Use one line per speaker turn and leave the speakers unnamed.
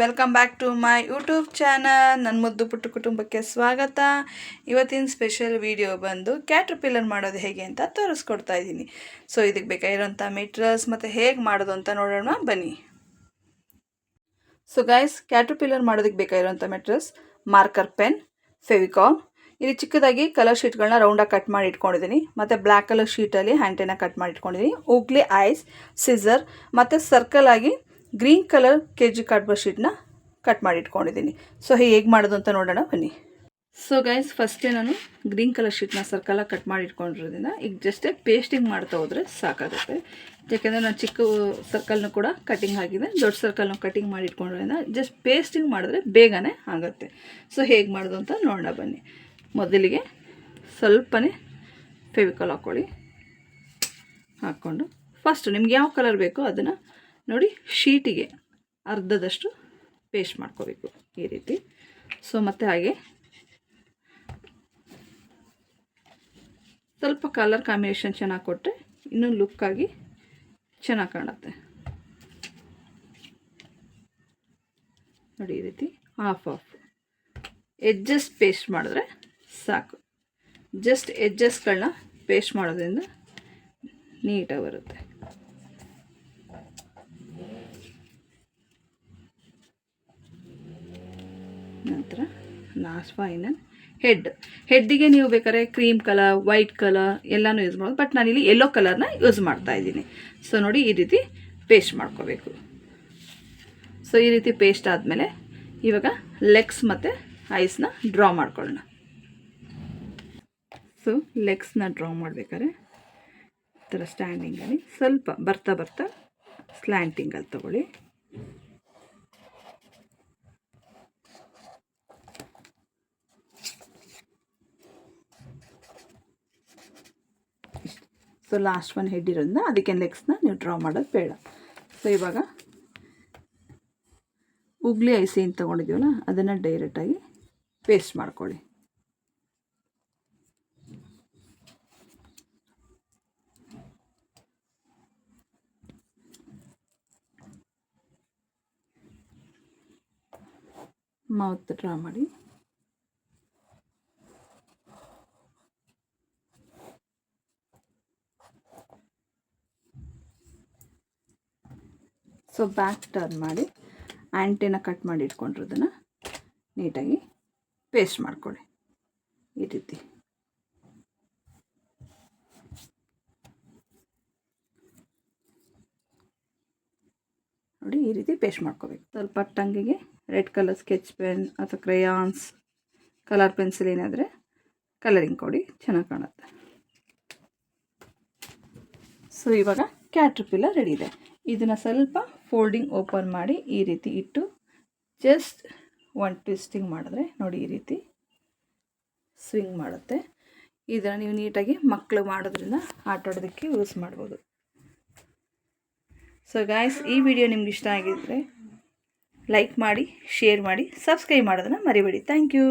Welcome back to my YouTube channel ನನ್ನ ಮುದ್ದು ಪುಟ್ಟು ಕುಟುಂಬಕ್ಕೆ ಸ್ವಾಗತ. ಇವತ್ತಿನ ಸ್ಪೆಷಲ್ ವಿಡಿಯೋ ಬಂದು ಕ್ಯಾಟ್ರಪಿಲ್ಲರ್ ಮಾಡೋದು ಹೇಗೆ ಅಂತ ತೋರಿಸ್ಕೊಡ್ತಾ ಇದ್ದೀನಿ. ಸೊ ಇದಕ್ಕೆ ಬೇಕಾಗಿರೋಂಥ ಮೆಟೀರಿಯಲ್ಸ್ ಮತ್ತು ಹೇಗೆ ಮಾಡೋದು ಅಂತ ನೋಡೋಣ. ಬನ್ನಿ. ಸೊ ಗೈಸ್ ಕ್ಯಾಟ್ರಪಿಲ್ಲರ್ ಮಾಡೋದಕ್ಕೆ ಬೇಕಾಗಿರೋಂಥ ಮೆಟೀರಿಯಲ್ಸ್ ಮಾರ್ಕರ್ ಪೆನ್ ಫೆವಿಕಾಲ್ ಇಲ್ಲಿ ಚಿಕ್ಕದಾಗಿ ಕಲರ್ ಶೀಟ್ಗಳನ್ನ ರೌಂಡಾಗಿ ಕಟ್ ಮಾಡಿ ಇಟ್ಕೊಂಡಿದ್ದೀನಿ. ಮತ್ತು ಬ್ಲ್ಯಾಕ್ ಕಲರ್ ಶೀಟಲ್ಲಿ ಹ್ಯಾಂಟೆನ ಕಟ್ ಮಾಡಿ ಇಟ್ಕೊಂಡಿದ್ದೀನಿ. ಉಗ್ಲಿ ಐಸ್ ಸಿಸರ್ ಮತ್ತು ಸರ್ಕಲ್ ಆಗಿ green colour K G cardboard ಶೀಟ್ನ cut ಮಾಡಿ ಇಟ್ಕೊಂಡಿದ್ದೀನಿ ಸೊ, ಹೇಗೆ ಮಾಡೋದು ಅಂತ ನೋಡೋಣ, ಬನ್ನಿ. ಸೊ ಗೈಸ್ ಫಸ್ಟೇ ನಾನು ಗ್ರೀನ್ ಕಲರ್ ಶೀಟ್ನ ಸರ್ಕಲಾಗಿ ಕಟ್ ಮಾಡಿ ಇಟ್ಕೊಂಡಿರೋದ್ರಿಂದ ಈಗ ಜಸ್ಟೇ ಪೇಸ್ಟಿಂಗ್ ಮಾಡ್ತಾ ಹೋದರೆ ಸಾಕಾಗುತ್ತೆ. ಯಾಕೆಂದರೆ ನಾನು ಚಿಕ್ಕ ಸರ್ಕಲ್ನ ಕೂಡ ಕಟಿಂಗ್ ಆಗಿದೆ ದೊಡ್ಡ ಸರ್ಕಲ್ನ ಕಟಿಂಗ್ ಮಾಡಿ ಇಟ್ಕೊಂಡಿರೋದ್ರಿಂದ ಜಸ್ಟ್ ಪೇಸ್ಟಿಂಗ್ ಮಾಡಿದ್ರೆ ಬೇಗನೆ ಆಗುತ್ತೆ. ಸೊ, ಹೇಗೆ ಮಾಡೋದು ಅಂತ ನೋಡೋಣ, ಬನ್ನಿ. ಮೊದಲಿಗೆ ಸ್ವಲ್ಪನೇ ಫೆವಿಕಾಲ್ ಹಾಕ್ಕೊಳ್ಳಿ ಹಾಕ್ಕೊಂಡು ಫಸ್ಟು ನಿಮ್ಗೆ ಯಾವ ಕಲರ್ ಬೇಕೋ ಅದನ್ನು ನೋಡಿ, ಶೀಟಿಗೆ ಅರ್ಧದಷ್ಟು ಪೇಸ್ಟ್ ಮಾಡ್ಕೋಬೇಕು ಈ ರೀತಿ. ಸೊ ಮತ್ತು ಹಾಗೆ ಸ್ವಲ್ಪ ಕಲರ್ ಕಾಂಬಿನೇಷನ್ ಚೆನ್ನಾಗಿ ಕೊಟ್ಟರೆ ಇನ್ನೂ ಲುಕ್ಕಾಗಿ ಚೆನ್ನಾಗಿ ಕಾಣುತ್ತೆ. ನೋಡಿ ಈ ರೀತಿ ಆಫ್ ಆಫ್ ಎಡ್ಜಸ್ ಪೇಸ್ಟ್ ಮಾಡಿದ್ರೆ ಸಾಕು. ಜಸ್ಟ್ ಎಡ್ಜಸ್ಗಳನ್ನ ಪೇಸ್ಟ್ ಮಾಡೋದ್ರಿಂದ ನೀಟಾಗಿ ಬರುತ್ತೆ. ನಂತರ ಲಾಸ್ಟ್ ಫೈನಲ್ ಹೆಡ್ ಹೆಡ್ಡಿಗೆ ನೀವು ಬೇಕಾದ್ರೆ ಕ್ರೀಮ್ ಕಲರ್ ವೈಟ್ ಕಲರ್ ಎಲ್ಲನೂ ಯೂಸ್ ಮಾಡೋದು ಬಟ್ ನಾನಿಲ್ಲಿ ಯೆಲ್ಲೋ ಕಲರ್ನ ಯೂಸ್ ಮಾಡ್ತಾ ಇದ್ದೀನಿ. ಸೊ ನೋಡಿ ಈ ರೀತಿ ಪೇಸ್ಟ್ ಮಾಡ್ಕೋಬೇಕು. ಸೊ ಈ ರೀತಿ ಪೇಸ್ಟ್ ಆದಮೇಲೆ ಇವಾಗ ಲೆಗ್ಸ್ ಮತ್ತು ಐಸ್ನ ಡ್ರಾ ಮಾಡ್ಕೊಳ್ಳೋಣ. ಸೊ ಲೆಗ್ಸ್ನ ಡ್ರಾ ಮಾಡಬೇಕಾದ್ರೆ ಈ ಥರ ಸ್ಟ್ಯಾಂಡಿಂಗಲ್ಲಿ ಸ್ವಲ್ಪ ಬರ್ತಾ ಬರ್ತಾ ಸ್ಲ್ಯಾಂಟಿಂಗಲ್ಲಿ ತೊಗೊಳ್ಳಿ. ಸೊ ಲಾಸ್ಟ್ ಒನ್ ಹೆಡ್ ಇರೋದ್ರಿಂದ ಅದಕ್ಕೆ ನೆಕ್ಸ್ಟ್ನ ನೀವು ಡ್ರಾ ಮಾಡೋದು ಬೇಡ. ಸೊ ಇವಾಗ ಉಗ್ಲಿ ಐಸಿ ಏನು ತೊಗೊಂಡಿದ್ದೀವಲ್ಲ, ಅದನ್ನು ಡೈರೆಕ್ಟಾಗಿ ಪೇಸ್ಟ್ ಮಾಡ್ಕೊಳ್ಳಿ. ಮೌತ್ ಡ್ರಾ ಮಾಡಿ. ಸೊ ಬ್ಯಾಕ್ ಟರ್ನ್ ಮಾಡಿ ಆ್ಯಂಟಿನ ಕಟ್ ಮಾಡಿ ಇಟ್ಕೊಂಡಿರೋದನ್ನು ನೀಟಾಗಿ ಪೇಸ್ಟ್ ಮಾಡ್ಕೊಳ್ಳಿ. ಈ ರೀತಿ. ನೋಡಿ, ಈ ರೀತಿ ಪೇಸ್ಟ್ ಮಾಡ್ಕೋಬೇಕು. ಸ್ವಲ್ಪ ಟಂಗಿಗೆ ರೆಡ್ ಕಲರ್ ಸ್ಕೆಚ್ ಪೆನ್ ಅಥವಾ ಕ್ರಯಾನ್ಸ್ ಕಲರ್ ಪೆನ್ಸಿಲ್ ಏನಾದರೆ ಕಲರಿಂಗ್ ಕೊಡಿ, ಚೆನ್ನಾಗಿ ಕಾಣುತ್ತೆ. ಸೊ ಇವಾಗ ಕ್ಯಾಟ್ರಿಪಿಲ್ಲ ರೆಡಿ ಇದೆ. ಇದನ್ನು ಸ್ವಲ್ಪ ಫೋಲ್ಡಿಂಗ್ ಓಪನ್ ಮಾಡಿ ಈ ರೀತಿ ಇಟ್ಟು ಜಸ್ಟ್ ಒನ್ ಟ್ವಿಸ್ಟಿಂಗ್ ಮಾಡಿದ್ರೆ ನೋಡಿ ಈ ರೀತಿ ಸ್ವಿಂಗ್ ಮಾಡುತ್ತೆ. ಇದನ್ನು ನೀವು ನೀಟಾಗಿ ಮಕ್ಕಳು ಮಾಡೋದ್ರಿಂದ ಆಟ ಆಡೋದಕ್ಕೆ ಯೂಸ್ ಮಾಡ್ಬೋದು. ಸೊ ಗಾಯ್ಸ್ ಈ ವಿಡಿಯೋ ನಿಮ್ಗೆ ಇಷ್ಟ ಆಗಿದ್ದರೆ ಲೈಕ್ ಮಾಡಿ ಶೇರ್ ಮಾಡಿ ಸಬ್ಸ್ಕ್ರೈಬ್ ಮಾಡೋದನ್ನು ಮರಿಬೇಡಿ. Thank you